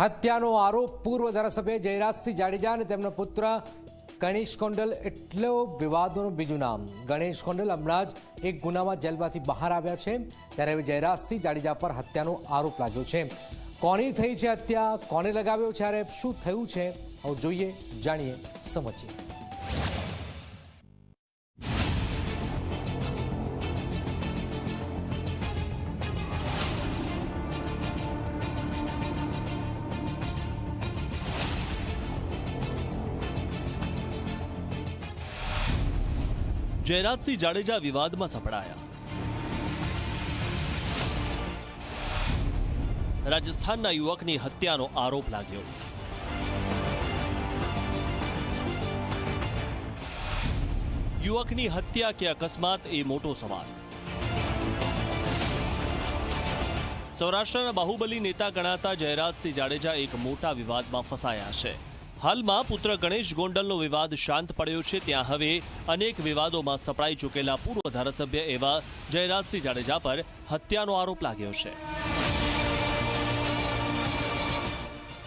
હત્યાનો આરોપ પૂર્વ ધારાસભ્ય જયરાજસિંહ જાડેજા અને તેમના પુત્ર ગણેશ કોંડલ એટલો વિવાદોનું બીજું નામ. ગણેશ કોંડલ હમણાં જ એક ગુનામાં જેલમાંથી બહાર આવ્યા છે. ત્યારે હવે જયરાજસિંહ જાડેજા પર હત્યાનો આરોપ લાગ્યો છે. કોની થઈ છે હત્યા? કોને લગાવ્યો? છે આરોપ શું થયું છે? આવું જોઈએ, જાણીએ, સમજીએ. જયરાજસિંહ જાડેજા વિવાદમાં સપડાયા. રાજસ્થાનના યુવકની હત્યાનો આરોપ લાગ્યો. યુવકની હત્યા કે અકસ્માત એ મોટો સવાલ. સૌરાષ્ટ્રના બાહુબલી નેતા ગણાતા જયરાજસિંહ જાડેજા એક મોટા વિવાદમાં ફસાયા છે. હાલમાં પુત્ર ગણેશ ગોંડલનો વિવાદ શાંત પડ્યો છે. ત્યાં હવે અનેક વિવાદોમાં સપડાઈ ચૂકેલા પૂર્વ ધારાસભ્ય એવા જયરાજસિંહ જાડેજા પર હત્યાનો આરોપ લાગ્યો છે.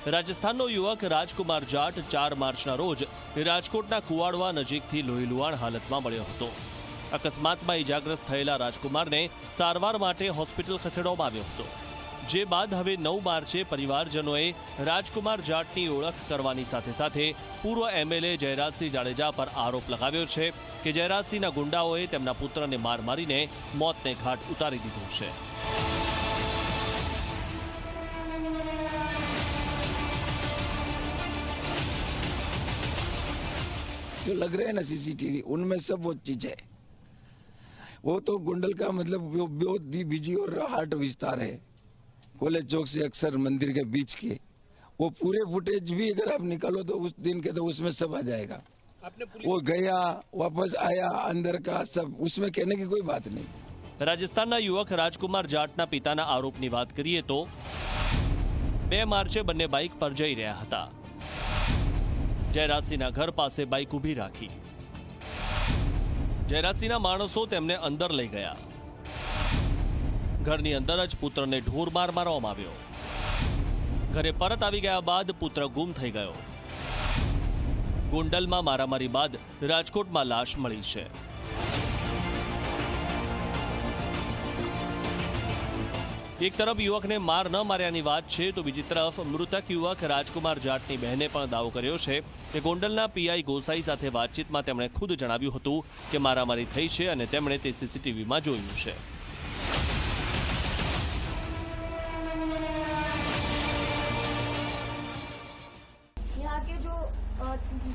રાજસ્થાનનો યુવક રાજકુમાર જાટ ચાર માર્ચના રોજ રાજકોટના કુવાડવા નજીકથી લોહીલુહાણ હાલતમાં મળ્યો હતો. અકસ્માતમાં ઇજાગ્રસ્ત થયેલા રાજકુમારને સારવાર માટે હોસ્પિટલ ખસેડવામાં આવ્યો હતો. જે બાદ હવે નવ માર્ચે પરિવારજનોએ રાજકુમાર જાટની ઓળખ કરવાની સાથે સાથે પૂર્વ એમએલએ જયરાજસિંહ જાડેજા પર આરોપ લગાવ્યો છે કે જયરાજસિંહના ગુંડાઓએ તેમના પુત્રને માર મારીને મોતને ઘાટ ઉતારી દીધું છે जो लग रहे हैं ना सीसीटीवी उनमें सब वो चीज है वो तो गुंडल का मतलब वो बहुत दी बीजी और हार्ट विस्तार है कॉलेज चौक से अक्सर मंदिर के बीच के वो पूरे फुटेज भी अगर आप निकालो तो उस दिन के तो उसमें सब आ जाएगा वो गया वापस आया अंदर का सब उसमें कहने की कोई बात नहीं રાજસ્થાનના યુવક રાજકુમાર જાટના પિતાના આરોપની વાત કરીએ તો બે માર્ચે બંને બાઇક પર જઈ રહ્યા હતા જયરાજસિંહના ઘર પાસે બાઇક ઊભી રાખી જયરાજસિંહના માણસો તેમને અંદર લઈ ગયા ઘરની અંદર જ પુત્રને ઢોર માર મારવામાં આવ્યો. ઘરે પરત આવી ગયા બાદ પુત્ર ગુમ થઈ ગયો. ગોંડલમાં મારામારી બાદ રાજકોટમાં લાશ મળી છે. એક તરફ યુવકને માર ન માર્યાની વાત છે તો બીજી તરફ મૃતક યુવક રાજકુમાર જાટની બહેને પણ દાવો કર્યો છે કે ગોંડલના પીઆઈ ગોસાઈ સાથે વાતચીતમાં તેમણે ખુદ જણાવ્યું હતું કે મારામારી થઈ છે અને તેમણે તે સીસીટીવીમાં જોયું છે.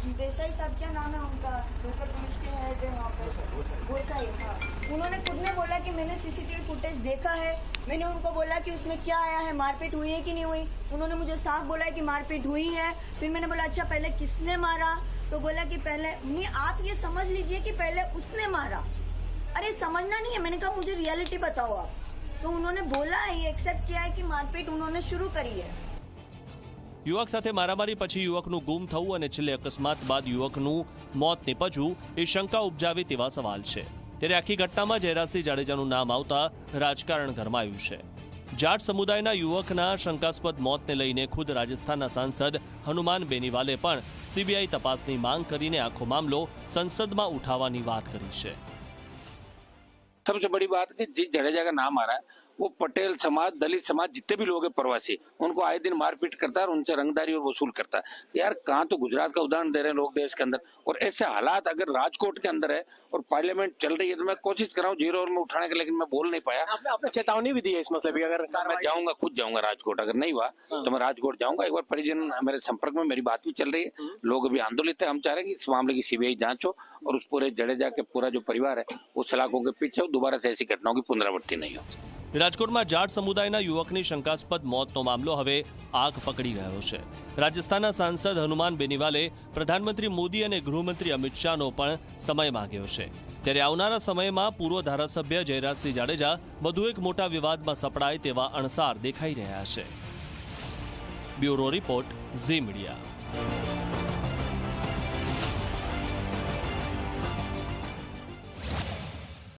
देसाई साहब, क्या नाम है उनका? पुलिस के है वहाँ पे गोसाई हाँ। उन्होंने खुद ने बोला कि मैंने सीसीटीवी फुटेज देखा है। मैंने उनको बोला कि उसमें क्या आया है, मारपीट हुई है कि नहीं हुई? उन्होंने मुझे साफ़ बोला कि मारपीट हुई है। फिर मैंने बोला अच्छा पहले किसने मारा? तो बोला कि पहले, नहीं, आप ये समझ लीजिए कि पहले उसने मारा। अरे, समझना नहीं है। मैंने कहा, मुझे रियलिटी बताओ आप। तो उन्होंने बोला, ये एक्सेप्ट किया है कि मारपीट उन्होंने शुरू करी है। યુવક સાથે મારામારી પછી યુવકનું ગુમ થવું અને છેલ્લે અકસ્માત બાદ યુવકનું મોત નિપજવું એ શંકા ઉપજાવે તેવા સવાલ છે. ત્યારે આખી ઘટનામાં જયરાજસિંહ જાડેજાનું નામ આવતા રાજકારણ ગરમાયું છે. જાટ સમુદાયના યુવકના શંકાસ્પદ મોતને લઈને ખુદ રાજસ્થાનના સાંસદ હનુમાન બેનીવાલે પણ સીબીઆઈ તપાસની માંગ કરીને આખો મામલો સંસદમાં ઉઠાવવાની વાત કરી છે. સબસે બડી વાત કે જે જડેજા કા નામ આ રહા वो पटेल समाज दलित समाज जितने भी लोग हैं प्रवासी उनको आए दिन मारपीट करता है और उनसे रंगदारी और वसूल करता है। यार कहाँ तो गुजरात का उदाहरण दे रहे हैं लोग देश के अंदर। और ऐसे हालात अगर राजकोट के अंदर है और पार्लियामेंट चल रही है तो मैं कोशिश कर रहा हूँ ज़ीरो ओवर में उठाने की लेकिन मैं बोल नहीं पाया। आपने आपने चेतावनी भी दी है इस मसले पर अगर मैं जाऊँगा खुद जाऊँगा राजकोट। अगर नहीं हुआ तो मैं राजकोट जाऊँगा। एक बार परिजन मेरे संपर्क में मेरी बात भी चल रही है। लोग अभी आंदोलित है। हम चाह रहे हैं कि इस मामले की सीबीआई जाँच हो और उस पूरे जडेजा के पूरा जो परिवार है वो सलाखों के पीछे दोबारा से ऐसी घटनाओं की पुनरावृत्ति नहीं हो। રાજકોટમાં જાટ સમુદાયના યુવકની શંકાસ્પદ મોતનો મામલો હવે આગ પકડી રહ્યો છે. રાજસ્થાનના સાંસદ હનુમાન બેનીવાલે પ્રધાનમંત્રી મોદી અને ગૃહમંત્રી અમિત શાહનો પણ સમય માંગ્યો છે. ત્યારે આવનારા સમયમાં પૂર્વ ધારાસભ્ય જયરાજસિંહ જાડેજા વધુ એક મોટા વિવાદમાં સપડાય તેવા અણસાર દેખાઈ રહ્યા છે. Bureau report Zee media.